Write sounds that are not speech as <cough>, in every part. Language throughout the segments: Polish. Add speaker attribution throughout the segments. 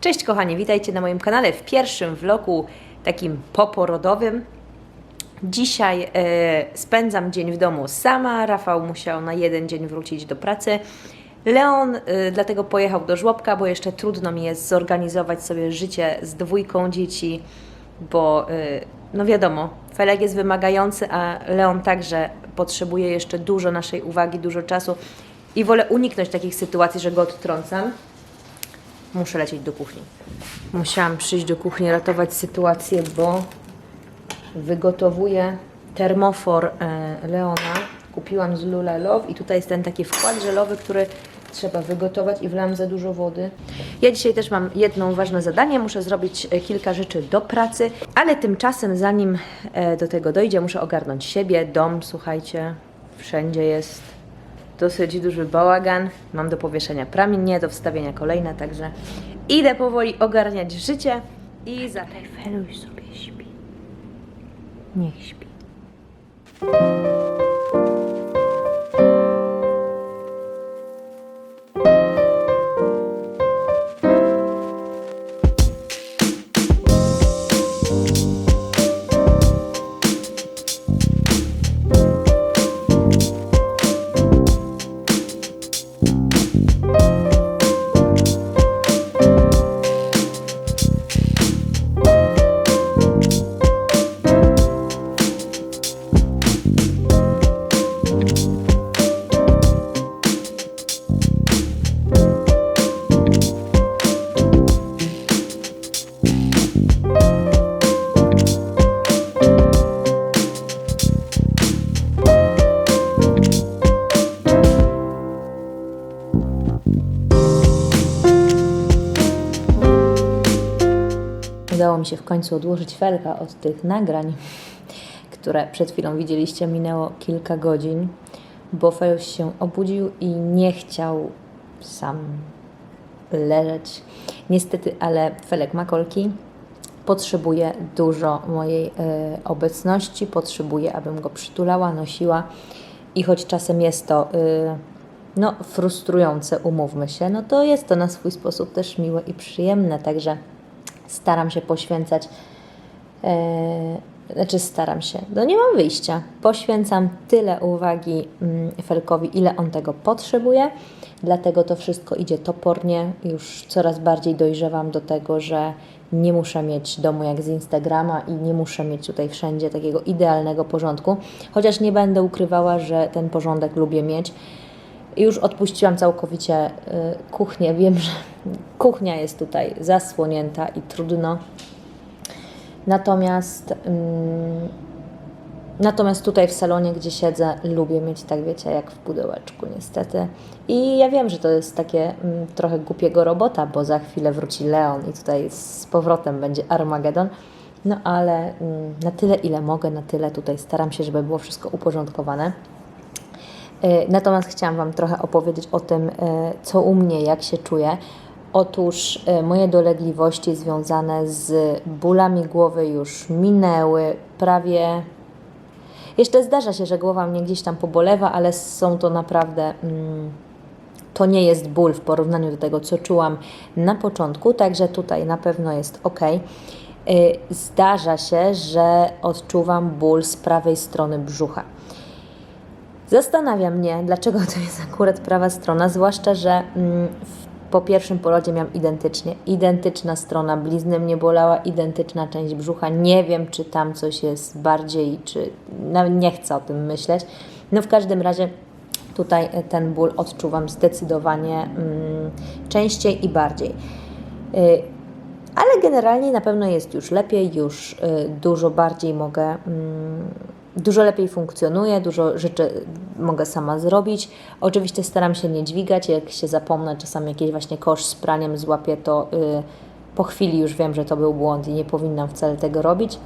Speaker 1: Cześć kochani, witajcie na moim kanale w pierwszym vlogu takim poporodowym. Dzisiaj e, spędzam dzień w domu sama. Rafał musiał na jeden dzień wrócić do pracy. Leon e, dlatego pojechał do żłobka, bo jeszcze trudno mi jest zorganizować sobie życie z dwójką dzieci, bo e, no wiadomo, Felek jest wymagający, a Leon także potrzebuje jeszcze dużo naszej uwagi, dużo czasu i wolę uniknąć takich sytuacji, że go odtrącam. Muszę lecieć do kuchni. Musiałam przyjść do kuchni, ratować sytuację, bo wygotowuję termofor e, Leona. Kupiłam z Lula Love i tutaj jest ten taki wkład żelowy, który trzeba wygotować i wlałam za dużo wody. Ja dzisiaj też mam jedno ważne zadanie. Muszę zrobić e, kilka rzeczy do pracy, ale tymczasem zanim e, do tego dojdzie, muszę ogarnąć siebie, dom, słuchajcie, wszędzie jest dosyć duży bałagan. Mam do powieszenia pramienie, do wstawienia kolejne, także idę powoli ogarniać życie i za Feluś sobie śpi. Niech śpi. Się w końcu odłożyć felka od tych nagrań, które przed chwilą widzieliście. Minęło kilka godzin, bo Feluś się obudził i nie chciał sam leżeć. Niestety, ale Felek ma kolki. Potrzebuje dużo mojej e, obecności, potrzebuje, abym go przytulała, nosiła. I choć czasem jest to e, no, frustrujące, umówmy się, no to jest to na swój sposób też miłe i przyjemne. Także staram się poświęcać, e, znaczy staram się, no nie mam wyjścia. Poświęcam tyle uwagi mm, Felkowi, ile on tego potrzebuje, dlatego to wszystko idzie topornie. Już coraz bardziej dojrzewam do tego, że nie muszę mieć domu jak z Instagrama i nie muszę mieć tutaj wszędzie takiego idealnego porządku, chociaż nie będę ukrywała, że ten porządek lubię mieć. Już odpuściłam całkowicie y, kuchnię. Wiem, że kuchnia jest tutaj zasłonięta i trudno. Natomiast, ym, natomiast tutaj w salonie, gdzie siedzę, lubię mieć tak, wiecie, jak w pudełeczku, niestety. I ja wiem, że to jest takie ym, trochę głupiego robota, bo za chwilę wróci Leon i tutaj z powrotem będzie Armagedon. No ale ym, na tyle, ile mogę, na tyle tutaj staram się, żeby było wszystko uporządkowane. E, Natomiast chciałam Wam trochę opowiedzieć o tym, e, co u mnie, jak się czuję. Otóż e, moje dolegliwości związane z bólami głowy już minęły prawie. Jeszcze zdarza się, że głowa mnie gdzieś tam pobolewa, ale są to naprawdę. Mm, to nie jest ból w porównaniu do tego, co czułam na początku, także tutaj na pewno jest ok. Zdarza się, że odczuwam ból z prawej strony brzucha. Zastanawia mnie, dlaczego to jest akurat prawa strona, zwłaszcza, że mm, po pierwszym porodzie miałam identycznie, identyczna strona, blizny mnie bolała, identyczna część brzucha. Nie wiem, czy tam coś jest bardziej, czy nawet nie chcę o tym myśleć. No w każdym razie tutaj e, ten ból odczuwam zdecydowanie mm, częściej i bardziej. Y, ale generalnie na pewno jest już lepiej, już y, dużo bardziej mogę. Mm, dużo lepiej funkcjonuje, dużo rzeczy mogę sama zrobić. Oczywiście staram się nie dźwigać, jak się zapomnę, czasami jakiś właśnie kosz z praniem złapię, to yy, po chwili już wiem, że to był błąd i nie powinnam wcale tego robić.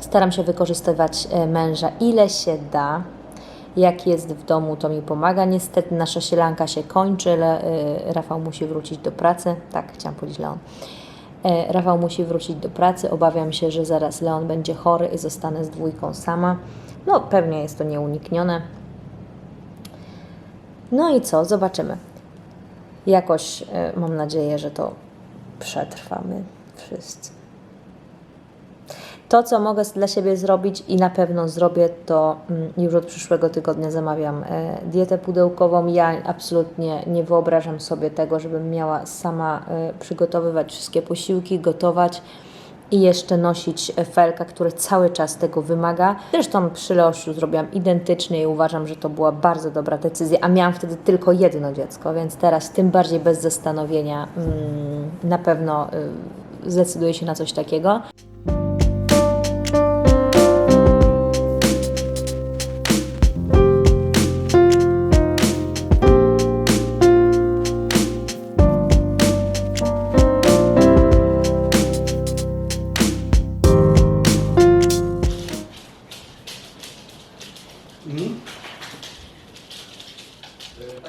Speaker 1: Staram się wykorzystywać y, męża ile się da. Jak jest w domu, to mi pomaga. Niestety nasza sielanka się kończy, ale yy, Rafał musi wrócić do pracy. Tak, chciałam powiedzieć Leon. E, Rafał musi wrócić do pracy. Obawiam się, że zaraz Leon będzie chory i zostanę z dwójką sama. No, pewnie jest to nieuniknione. No i co? Zobaczymy. Jakoś e, mam nadzieję, że to przetrwamy wszyscy. To, co mogę dla siebie zrobić i na pewno zrobię, to mm, już od przyszłego tygodnia zamawiam e, dietę pudełkową. Ja absolutnie nie wyobrażam sobie tego, żebym miała sama e, przygotowywać wszystkie posiłki, gotować i jeszcze nosić e, felka, który cały czas tego wymaga. Zresztą przy Leosiu zrobiłam identycznie i uważam, że to była bardzo dobra decyzja, a miałam wtedy tylko jedno dziecko, więc teraz tym bardziej bez zastanowienia mm, na pewno y, zdecyduję się na coś takiego.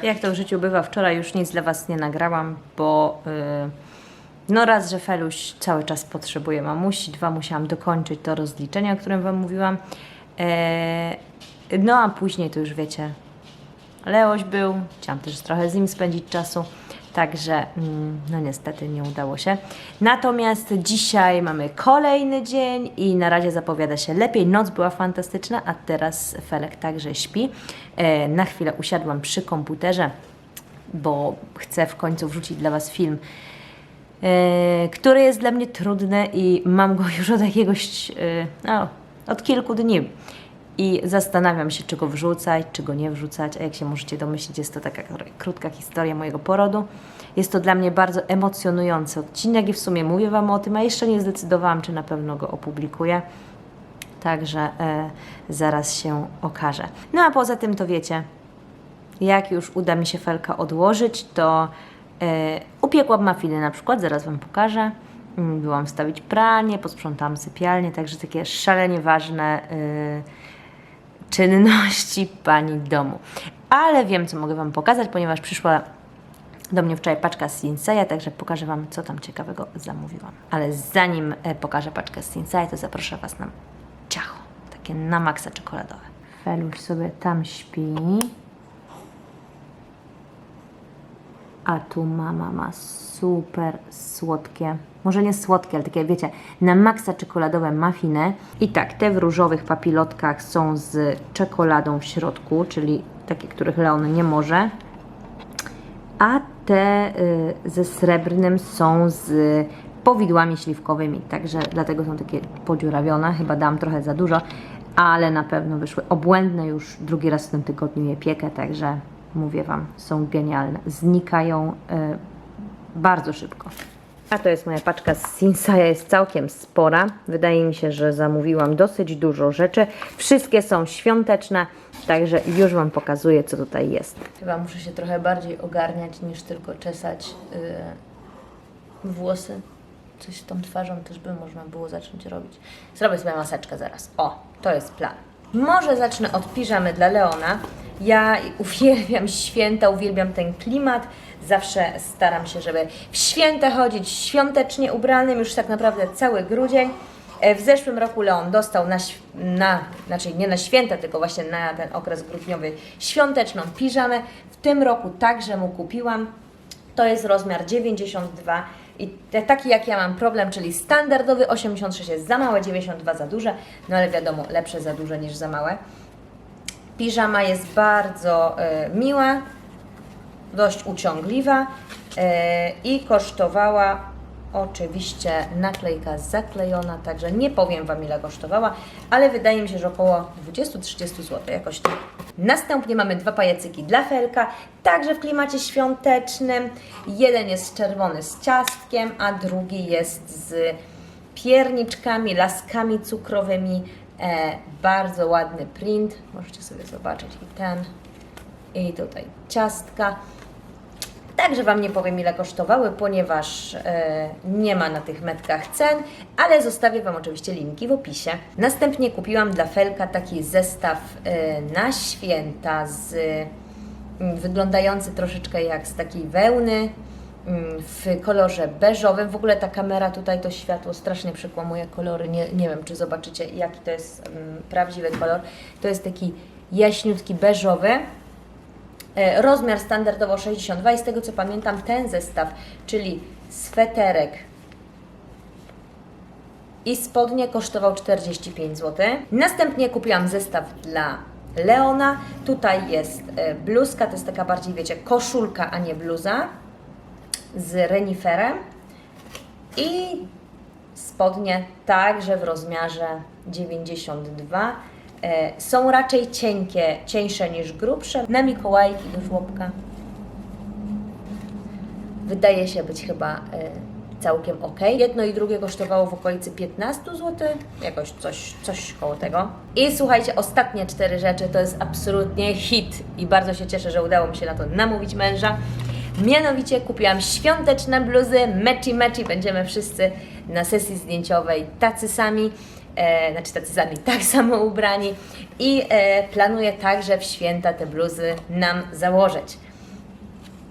Speaker 1: Jak to w życiu bywa, wczoraj już nic dla Was nie nagrałam, bo yy, no raz, że Feluś cały czas potrzebuje mamusi, dwa, musiałam dokończyć to rozliczenie, o którym Wam mówiłam. Yy, no a później to już wiecie, Leoś był, chciałam też trochę z nim spędzić czasu, także mm, no niestety nie udało się. Natomiast dzisiaj mamy kolejny dzień i na razie zapowiada się lepiej. Noc była fantastyczna, a teraz Felek także śpi. E, na chwilę usiadłam przy komputerze, bo chcę w końcu wrzucić dla Was film e, który jest dla mnie trudny i mam go <laughs> już od jakiegoś, e, no, od kilku dni. I zastanawiam się, czy go wrzucać, czy go nie wrzucać. A jak się możecie domyślić, jest to taka krótka historia mojego porodu. Jest to dla mnie bardzo emocjonujący odcinek i w sumie mówię Wam o tym, a jeszcze nie zdecydowałam, czy na pewno go opublikuję. Także e, zaraz się okaże. No a poza tym to wiecie, jak już uda mi się felka odłożyć, to e, upiekłam mafiny na przykład, zaraz Wam pokażę. Mm, Byłam wstawić pranie, posprzątałam sypialnię, także takie szalenie ważne e, czynności pani domu. Ale wiem, co mogę Wam pokazać, ponieważ przyszła do mnie wczoraj paczka z Sinseya, także pokażę Wam, co tam ciekawego zamówiłam. Ale zanim e, pokażę paczkę z Sinseya, to zaproszę Was na ciacho, takie na maksa czekoladowe. Feluś sobie tam śpi. A tu mama ma super słodkie, może nie słodkie, ale takie wiecie, na maksa czekoladowe muffiny. I tak, te w różowych papilotkach są z czekoladą w środku, czyli takie, których Leon nie może. A te y, ze srebrnym są z powidłami śliwkowymi, także dlatego są takie podziurawione. Chyba dam trochę za dużo, ale na pewno wyszły obłędne już drugi raz w tym tygodniu je piekę, także mówię Wam, są genialne. Znikają y, bardzo szybko. A to jest moja paczka z Sinseya, jest całkiem spora. Wydaje mi się, że zamówiłam dosyć dużo rzeczy. Wszystkie są świąteczne, także już Wam pokazuję, co tutaj jest. Chyba muszę się trochę bardziej ogarniać niż tylko czesać yy, włosy. Coś tą twarzą też by można było zacząć robić. Zrobię sobie maseczkę zaraz. O, to jest plan. Może zacznę od piżamy dla Leona. Ja uwielbiam święta, uwielbiam ten klimat. Zawsze staram się, żeby w święta chodzić świątecznie ubranym, już tak naprawdę cały grudzień. E, W zeszłym roku Leon dostał na, na, znaczy nie na święta, tylko właśnie na ten okres grudniowy świąteczną piżamę. W tym roku także mu kupiłam. To jest rozmiar 92 i te- taki jak ja mam problem, czyli standardowy 86 jest za małe, 92 za duże, no ale wiadomo, lepsze za duże niż za małe. Piżama jest bardzo e, miła, dość uciągliwa e, i kosztowała oczywiście naklejka zaklejona, także nie powiem Wam ile kosztowała, ale wydaje mi się, że około 20-30 zł jakoś tak. Następnie mamy dwa pajacyki dla Felka, także w klimacie świątecznym. Jeden jest czerwony z ciastkiem, a drugi jest z pierniczkami, laskami cukrowymi. E, bardzo ładny print, możecie sobie zobaczyć i ten, i tutaj ciastka. Także Wam nie powiem ile kosztowały, ponieważ e, nie ma na tych metkach cen, ale zostawię Wam oczywiście linki w opisie. Następnie kupiłam dla Felka taki zestaw e, na święta z mm, wyglądający troszeczkę jak z takiej wełny mm, w kolorze beżowym. W ogóle ta kamera tutaj to światło strasznie przekłamuje kolory. Nie, nie wiem, czy zobaczycie jaki to jest mm, prawdziwy kolor. To jest taki jaśniutki beżowy. E, Rozmiar standardowo 62 i z tego co pamiętam ten zestaw, czyli sweterek i spodnie kosztował 45 zł. Następnie kupiłam zestaw dla Leona. Tutaj jest e, bluzka, to jest taka bardziej, wiecie, koszulka, a nie bluza z reniferem. I spodnie także w rozmiarze 92. E, Są raczej cienkie, cieńsze niż grubsze. Na Mikołajki do żłobka. Wydaje się być chyba e, całkiem ok. Jedno i drugie kosztowało w okolicy 15 zł, jakoś coś, coś koło tego. I słuchajcie, ostatnie cztery rzeczy to jest absolutnie hit i bardzo się cieszę, że udało mi się na to namówić męża. Mianowicie kupiłam świąteczne bluzy, matchy matchy, będziemy wszyscy na sesji zdjęciowej tacy sami, e, znaczy tacy sami, <laughs> tak samo ubrani i e, planuję także w święta te bluzy nam założyć.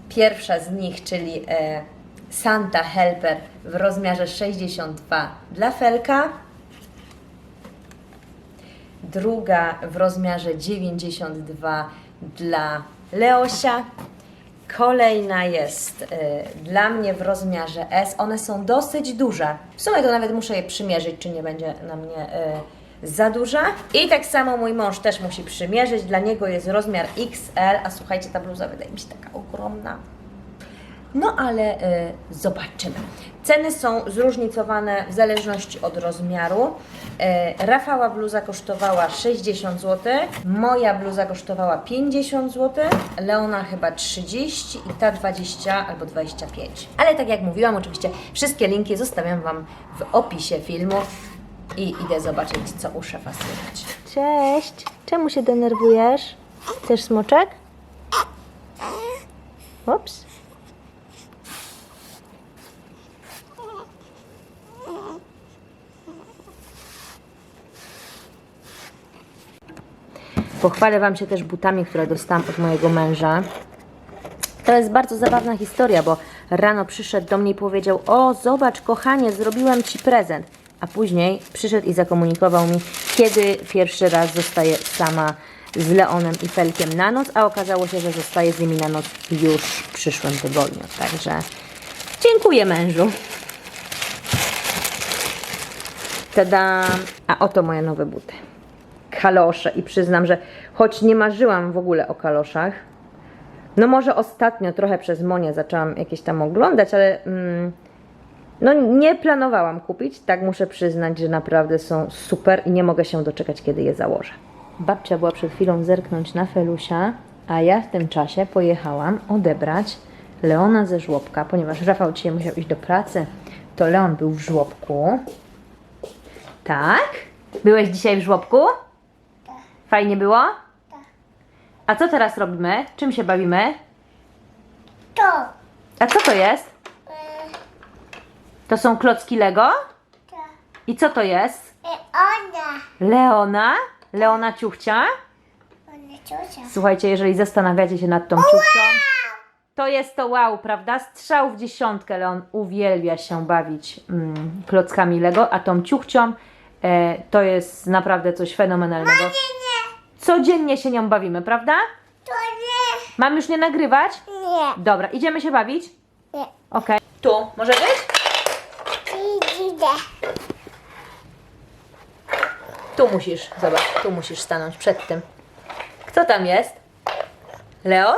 Speaker 1: Pierwsza z nich, czyli e, Santa Helper w rozmiarze 62 dla Felka. Druga w rozmiarze 92 dla Leosia. Kolejna jest e, dla mnie w rozmiarze S. One są dosyć duże. W sumie to nawet muszę je przymierzyć, czy nie będzie na mnie e, za duża. I tak samo mój mąż też musi przymierzyć. Dla niego jest rozmiar XL, a słuchajcie, ta bluza wydaje mi się taka ogromna. No ale y, zobaczymy. Ceny są zróżnicowane w zależności od rozmiaru. Y, Rafała bluza kosztowała 60 zł, moja bluza kosztowała 50 zł, Leona chyba 30 i ta 20 albo 25. Ale tak jak mówiłam, oczywiście wszystkie linki zostawiam Wam w opisie filmu i idę zobaczyć, co u szefa słychać. Cześć! Czemu się denerwujesz? Chcesz smoczek? Ups. Pochwalę Wam się też butami, które dostałam od mojego męża. To jest bardzo zabawna historia, bo rano przyszedł do mnie i powiedział: O, zobacz, kochanie, zrobiłem Ci prezent. A później przyszedł i zakomunikował mi, kiedy pierwszy raz zostaje sama z Leonem i Felkiem na noc, a okazało się, że zostaje z nimi na noc już w przyszłym tygodniu. Także dziękuję mężu. Tada! A oto moje nowe buty. Kalosze. I przyznam, że choć nie marzyłam w ogóle o kaloszach, no może ostatnio trochę przez Monię zaczęłam jakieś tam oglądać, ale mm, no nie planowałam kupić. Tak muszę przyznać, że naprawdę są super i nie mogę się doczekać, kiedy je założę. Babcia była przed chwilą zerknąć na Felusia, a ja w tym czasie pojechałam odebrać Leona ze żłobka, ponieważ Rafał dzisiaj musiał iść do pracy, to Leon był w żłobku. Tak? Byłeś dzisiaj w żłobku? Fajnie było? A co teraz robimy? Czym się bawimy?
Speaker 2: To.
Speaker 1: A co to jest?
Speaker 2: Y,
Speaker 1: To są klocki Lego?
Speaker 2: to.
Speaker 1: I co to jest?
Speaker 2: I ona.
Speaker 1: Leona? Leona ciuchcia?
Speaker 2: Ona ciocia.
Speaker 1: Słuchajcie, jeżeli zastanawiacie się nad tą ciuchcią, to jest to wow, prawda? Strzał w dziesiątkę. Leon uwielbia się bawić mm, klockami Lego, a tą ciuchcią e, to jest naprawdę coś fenomenalnego.
Speaker 2: Nie, nie.
Speaker 1: Codziennie się nią bawimy, prawda?
Speaker 2: To nie.
Speaker 1: Mam już nie nagrywać?
Speaker 2: Nie.
Speaker 1: Dobra, idziemy się bawić?
Speaker 2: Nie.
Speaker 1: Okej. Tu, może być?
Speaker 2: Idę.
Speaker 1: Tu musisz, zobacz, tu musisz stanąć przed tym. Kto tam jest? Leon?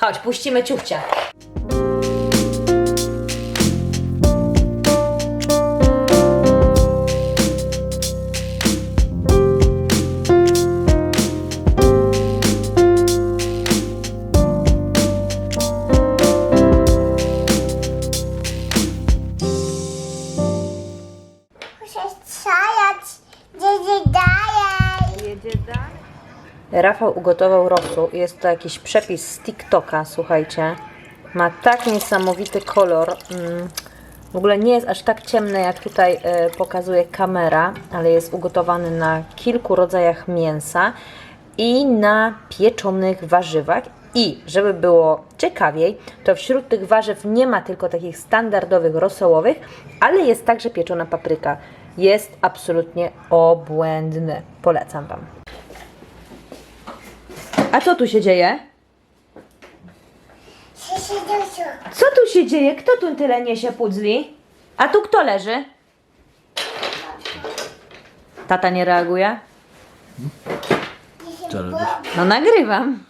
Speaker 1: Chodź, puścimy ciuchcia. Rafał ugotował rosół. Jest to jakiś przepis z TikToka, słuchajcie. Ma tak niesamowity kolor. Mm, W ogóle nie jest aż tak ciemny, jak tutaj e, pokazuje kamera, ale jest ugotowany na kilku rodzajach mięsa i na pieczonych warzywach. I żeby było ciekawiej, to wśród tych warzyw nie ma tylko takich standardowych rosołowych, ale jest także pieczona papryka. Jest absolutnie obłędny. Polecam Wam. A co tu się dzieje?
Speaker 2: Co
Speaker 1: tu się dzieje? Kto tu tyle niesie pudzli? A tu kto leży? Tata nie reaguje?
Speaker 3: Co robisz?
Speaker 1: No nagrywam.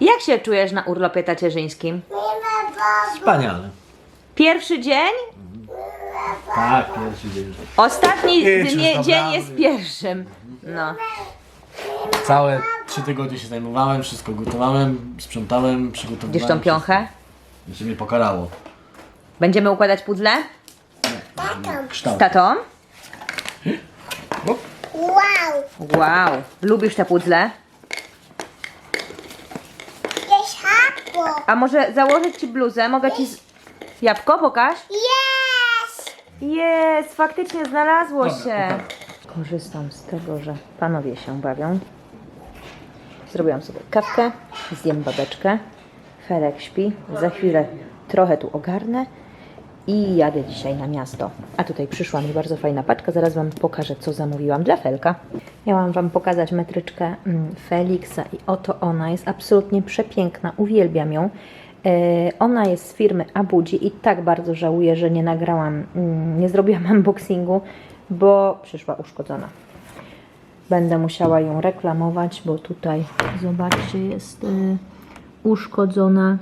Speaker 1: Jak się czujesz na urlopie tacierzyńskim?
Speaker 3: Wspaniale.
Speaker 1: Pierwszy dzień?
Speaker 3: Tak, pierwszy dzień.
Speaker 1: Ostatni dnie, dzień jest pierwszym. No.
Speaker 3: Całe trzy tygodnie się zajmowałem, wszystko gotowałem, sprzątałem, przygotowywałem.
Speaker 1: Widzisz tą piąchę?
Speaker 3: Jeszcze mnie pokarało.
Speaker 1: Będziemy układać puzzle? Z
Speaker 3: Kształt.
Speaker 1: tatą?
Speaker 2: Wow.
Speaker 1: Wow. Lubisz te puzzle?
Speaker 2: Jest hasło.
Speaker 1: A może założyć ci bluzę? Mogę ci... Z... Jabłko pokaż?
Speaker 2: Jest.
Speaker 1: Jest, faktycznie znalazło
Speaker 3: Dobra,
Speaker 1: się. Korzystam z tego, że panowie się bawią. Zrobiłam sobie kawkę, zjem babeczkę. Felek śpi, za chwilę trochę tu ogarnę i jadę dzisiaj na miasto. A tutaj przyszła mi bardzo fajna paczka, zaraz Wam pokażę, co zamówiłam dla Felka. Miałam Wam pokazać metryczkę mm, Feliksa i oto ona jest absolutnie przepiękna, uwielbiam ją. E, Ona jest z firmy Abudzi i tak bardzo żałuję, że nie nagrałam, mm, nie zrobiłam <laughs> unboxingu, bo przyszła uszkodzona. Będę musiała ją reklamować, bo tutaj, zobaczcie, jest y, uszkodzona,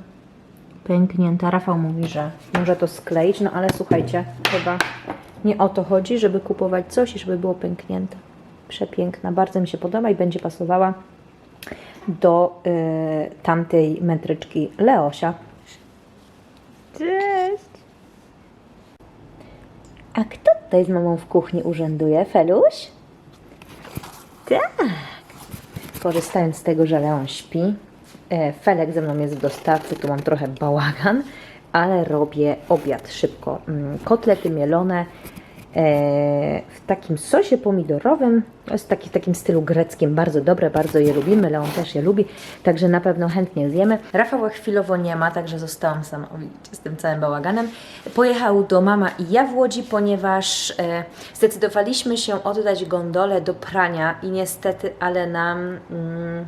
Speaker 1: pęknięta. Rafał mówi, że może to skleić, no ale słuchajcie, chyba nie o to chodzi, żeby kupować coś i żeby było pęknięte. Przepiękna, bardzo mi się podoba i będzie pasowała do y, tamtej metryczki Leosia. Cześć! A kto tutaj z mamą w kuchni urzęduje? Feluś? Tak. Korzystając z tego, że Leon śpi, e, Felek ze mną jest w dostawcy, tu mam trochę bałagan, ale robię obiad szybko. Mm, Kotlety mielone w takim sosie pomidorowym, jest taki, w takim stylu greckim, bardzo dobre, bardzo je lubimy, Leon też je lubi, także na pewno chętnie zjemy. Rafała chwilowo nie ma, także zostałam sama z tym całym bałaganem. Pojechał do mama i ja w Łodzi, ponieważ e, zdecydowaliśmy się oddać gondolę do prania i niestety, ale nam... Mm,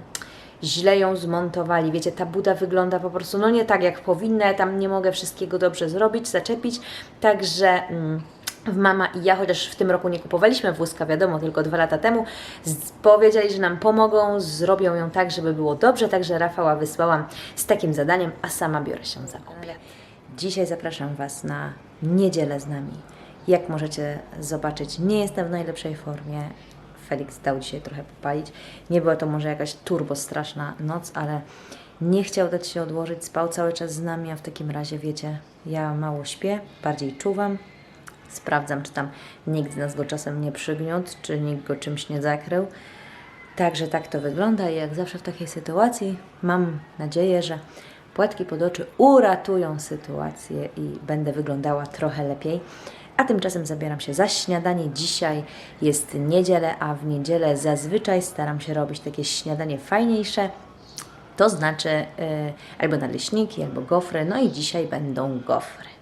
Speaker 1: źle ją zmontowali. Wiecie, ta buda wygląda po prostu no nie tak jak powinna. Tam nie mogę wszystkiego dobrze zrobić, zaczepić. Także mm, mama i ja, chociaż w tym roku nie kupowaliśmy wózka, wiadomo, tylko dwa lata temu, powiedzieli, że nam pomogą, zrobią ją tak, żeby było dobrze. Także Rafała wysłałam z takim zadaniem, a sama biorę się za obiad. Dzisiaj zapraszam Was na niedzielę z nami. Jak możecie zobaczyć, nie jestem w najlepszej formie. Felix dał dzisiaj trochę popalić. Nie była to może jakaś turbo straszna noc, ale nie chciał dać się odłożyć, spał cały czas z nami, a w takim razie wiecie, ja mało śpię, bardziej czuwam. Sprawdzam, czy tam nikt z nas go czasem nie przygniótł, czy nikt go czymś nie zakrył. Także tak to wygląda i jak zawsze w takiej sytuacji mam nadzieję, że płatki pod oczy uratują sytuację i będę wyglądała trochę lepiej. A tymczasem zabieram się za śniadanie. Dzisiaj jest niedzielę, a w niedzielę zazwyczaj staram się robić takie śniadanie fajniejsze. To znaczy y, albo naleśniki, albo gofry. No i dzisiaj będą gofry.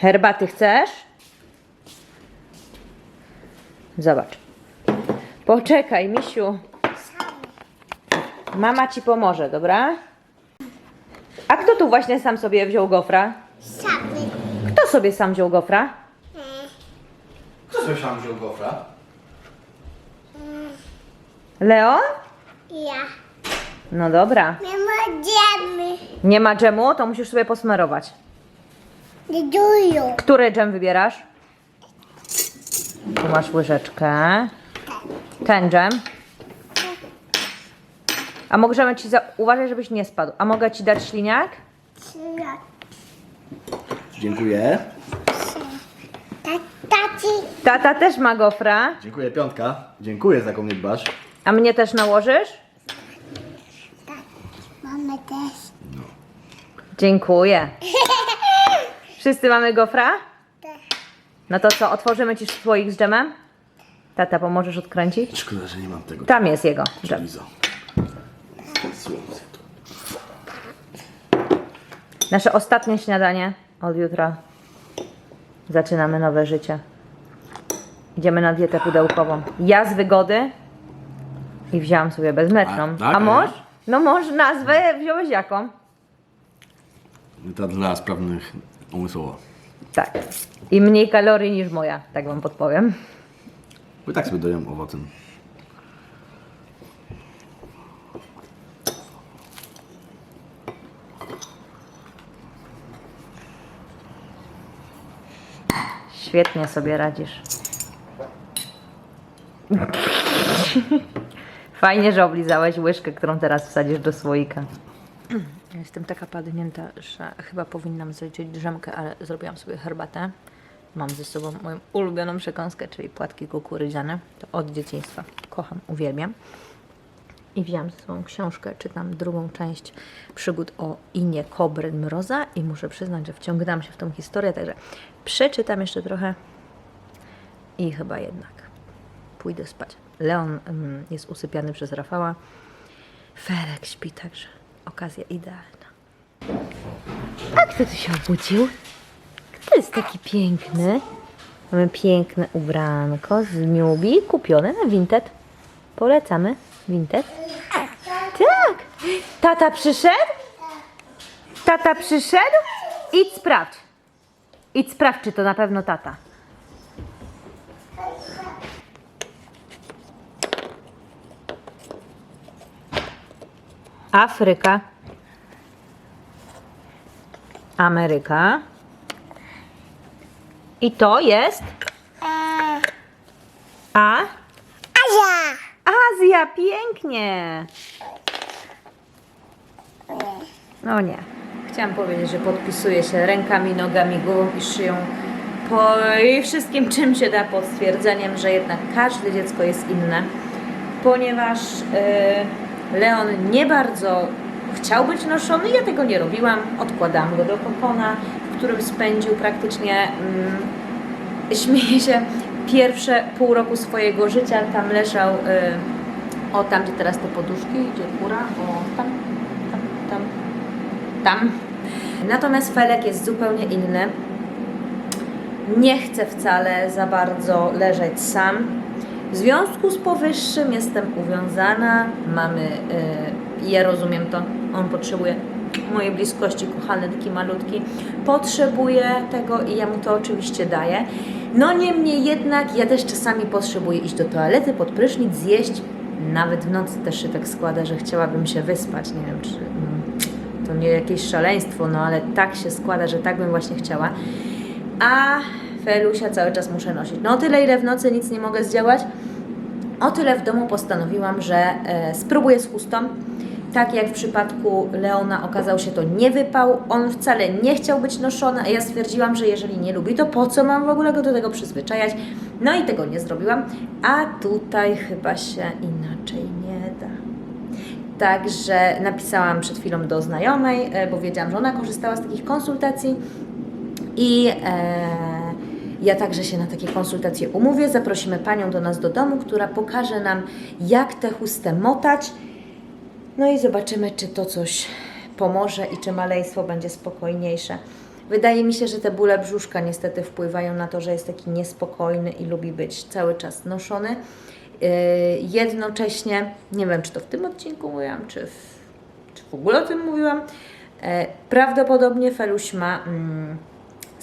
Speaker 1: Herbaty chcesz? Zobacz. Poczekaj, misiu. Mama ci pomoże, dobra? A kto tu właśnie sam sobie wziął gofra?
Speaker 2: Saby.
Speaker 1: Kto sobie sam wziął gofra?
Speaker 3: Kto sobie sam wziął gofra?
Speaker 1: Leon?
Speaker 2: Ja.
Speaker 1: No dobra.
Speaker 2: My możemy.
Speaker 1: Nie ma dżemu, to musisz sobie posmarować. Który dżem wybierasz? Tu masz łyżeczkę. Ten dżem. A możemy ci za... Uważaj, żebyś nie spadł. A mogę ci dać śliniak?
Speaker 2: Trzy.
Speaker 3: Dziękuję.
Speaker 2: Taci.
Speaker 1: Tata też ma gofra.
Speaker 3: Dziękuję, piątka. Dziękuję, za jaką mnie dbasz.
Speaker 1: A mnie też nałożysz?
Speaker 2: Mamy też.
Speaker 1: Dziękuję. <laughs> Wszyscy mamy gofra?
Speaker 2: Tak.
Speaker 1: No to co, otworzymy ci słoik z dżemem? Tata, pomożesz odkręcić?
Speaker 3: Szkoda, że nie mam tego.
Speaker 1: Tam jest jego dżem.
Speaker 3: Lizo.
Speaker 1: Nasze ostatnie śniadanie od jutra. Zaczynamy nowe życie. Idziemy na dietę pudełkową. Ja z wygody i wzięłam sobie bezmleczną.
Speaker 3: A, tak?
Speaker 1: A
Speaker 3: A
Speaker 1: mąż?
Speaker 3: ja?
Speaker 1: No mąż nazwę wziąłeś jaką?
Speaker 3: To dla sprawnych umysłowo.
Speaker 1: Tak. I mniej kalorii niż moja, tak wam podpowiem.
Speaker 3: Bo i tak sobie dojem owocem.
Speaker 1: Świetnie sobie radzisz. <laughs> Fajnie, że oblizałeś łyżkę, którą teraz wsadzisz do słoika. Jestem taka padnięta, że chyba powinnam zaliczyć drzemkę, ale zrobiłam sobie herbatę. Mam ze sobą moją ulubioną przekąskę, czyli płatki kukurydziane. To od dzieciństwa. Kocham, uwielbiam. I wziąłam sobą książkę, czytam drugą część przygód o Inie Kobry Mroza i muszę przyznać, że wciągnęłam się w tą historię, także przeczytam jeszcze trochę i chyba jednak pójdę spać. Leon mm, jest usypiany przez Rafała. Felek śpi, także okazja idealna. A kto tu się obudził? Kto jest taki piękny? Mamy piękne ubranko z Newbie, kupione na Vinted. Polecamy Vinted. Tak! Tata przyszedł? Tata przyszedł? Idź sprawdź. Idź sprawdź, czy to na pewno tata. Afryka. Ameryka. I to jest A.
Speaker 2: Azja.
Speaker 1: Azja, pięknie. No nie. Chciałam powiedzieć, że podpisuję się rękami, nogami, głową i szyją po i wszystkim, czym się da, pod stwierdzeniem, że jednak każde dziecko jest inne, ponieważ y, Leon nie bardzo chciał być noszony, ja tego nie robiłam, odkładałam go do kokona, w którym spędził praktycznie mm, śmieję się, pierwsze pół roku swojego życia tam leżał, y, o tam gdzie teraz te poduszki, gdzie góra, o tam, tam, tam, tam. Natomiast Felek jest zupełnie inny. Nie chce wcale za bardzo leżeć sam. W związku z powyższym jestem uwiązana, mamy, y, ja rozumiem to, on potrzebuje mojej bliskości, kochany, taki malutki, potrzebuje tego i ja mu to oczywiście daję. No niemniej jednak ja też czasami potrzebuję iść do toalety, pod prysznic, zjeść. Nawet w nocy też się tak składa, że chciałabym się wyspać. Nie wiem, czy mm, to nie jakieś szaleństwo, no ale tak się składa, że tak bym właśnie chciała. A Felusia cały czas muszę nosić. No o tyle, ile w nocy nic nie mogę zdziałać, o tyle w domu postanowiłam, że e, spróbuję z chustą. Tak jak w przypadku Leona okazał się to nie wypał, on wcale nie chciał być noszony, a ja stwierdziłam, że jeżeli nie lubi, to po co mam w ogóle go do tego przyzwyczajać? No i tego nie zrobiłam, a tutaj chyba się inaczej nie da. Także napisałam przed chwilą do znajomej, e, bo wiedziałam, że ona korzystała z takich konsultacji i e, ja także się na takie konsultacje umówię. Zaprosimy panią do nas do domu, która pokaże nam, jak tę chustę motać. No i zobaczymy, czy to coś pomoże i czy maleństwo będzie spokojniejsze. Wydaje mi się, że te bóle brzuszka niestety wpływają na to, że jest taki niespokojny i lubi być cały czas noszony. Yy, jednocześnie, nie wiem, czy to w tym odcinku mówiłam, czy w, czy w ogóle o tym mówiłam, e, prawdopodobnie Feluś ma mm,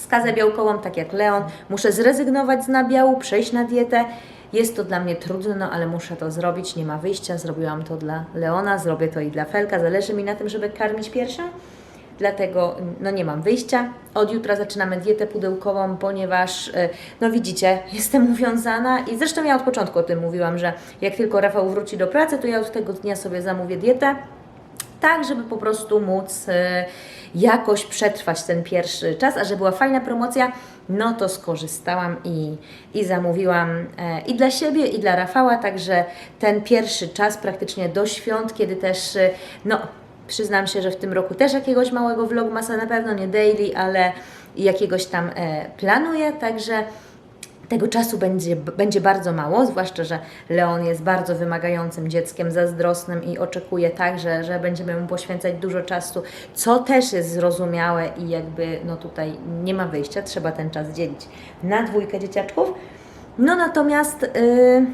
Speaker 1: skazę białkową, tak jak Leon. Muszę zrezygnować z nabiału, przejść na dietę. Jest to dla mnie trudne, no ale muszę to zrobić, nie ma wyjścia. Zrobiłam to dla Leona, zrobię to i dla Felka. Zależy mi na tym, żeby karmić piersią. Dlatego no nie mam wyjścia. Od jutra zaczynamy dietę pudełkową, ponieważ e, no widzicie, jestem <laughs> uwiązana i zresztą ja od początku o tym mówiłam, że jak tylko Rafał wróci do pracy, to ja od tego dnia sobie zamówię dietę tak, żeby po prostu móc e, jakoś przetrwać ten pierwszy czas, a że była fajna promocja, no to skorzystałam i, i zamówiłam e, i dla siebie, i dla Rafała, także ten pierwszy czas praktycznie do świąt, kiedy też, e, no przyznam się, że w tym roku też jakiegoś małego vlogmasa, na pewno nie daily, ale jakiegoś tam e, planuję, także tego czasu będzie, będzie bardzo mało, zwłaszcza, że Leon jest bardzo wymagającym dzieckiem, zazdrosnym i oczekuje także, że będziemy mu poświęcać dużo czasu, co też jest zrozumiałe i jakby no tutaj nie ma wyjścia, trzeba ten czas dzielić na dwójkę dzieciaczków. No natomiast... Yy,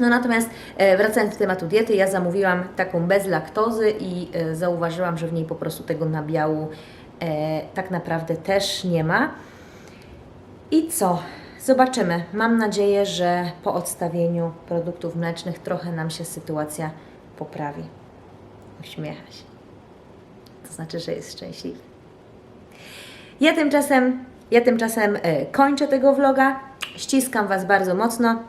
Speaker 1: no natomiast e, wracając do tematu diety, ja zamówiłam taką bez laktozy i e, zauważyłam, że w niej po prostu tego nabiału e, tak naprawdę też nie ma. I co? Zobaczymy. Mam nadzieję, że po odstawieniu produktów mlecznych trochę nam się sytuacja poprawi. Uśmiecha się. To znaczy, że jest szczęśliwy. Ja tymczasem, ja tymczasem e, kończę tego vloga. Ściskam Was bardzo mocno.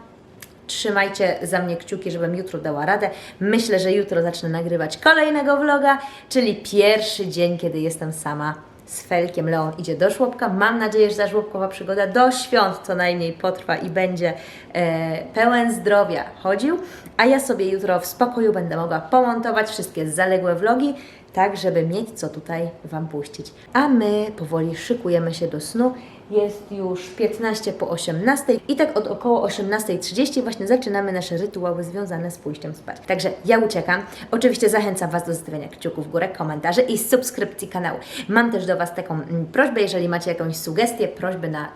Speaker 1: Trzymajcie za mnie kciuki, żebym jutro dała radę. Myślę, że jutro zacznę nagrywać kolejnego vloga, czyli pierwszy dzień, kiedy jestem sama z Felkiem. Leon idzie do żłobka. Mam nadzieję, że ta żłobkowa przygoda do świąt co najmniej potrwa i będzie e, pełen zdrowia chodził. A ja sobie jutro w spokoju będę mogła pomontować wszystkie zaległe vlogi, tak żeby mieć co tutaj Wam puścić. A my powoli szykujemy się do snu. Jest już 15 po 18 i tak od około 18.30 właśnie zaczynamy nasze rytuały związane z pójściem spać. Także ja uciekam. Oczywiście zachęcam Was do zostawienia kciuków w górę, komentarzy i subskrypcji kanału. Mam też do Was taką mm, prośbę, jeżeli macie jakąś sugestię, prośby na,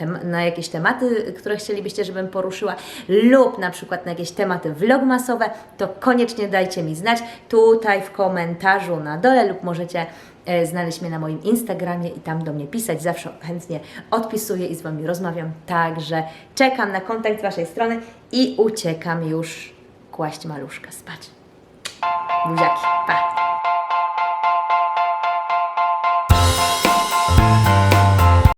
Speaker 1: e, na jakieś tematy, które chcielibyście, żebym poruszyła lub na przykład na jakieś tematy vlogmasowe, to koniecznie dajcie mi znać tutaj w komentarzu na dole lub możecie znaleźć mnie na moim Instagramie i tam do mnie pisać. Zawsze chętnie odpisuję i z Wami rozmawiam. Także czekam na kontakt z Waszej strony i uciekam już kłaść maluszka spać. Buziaki, pa!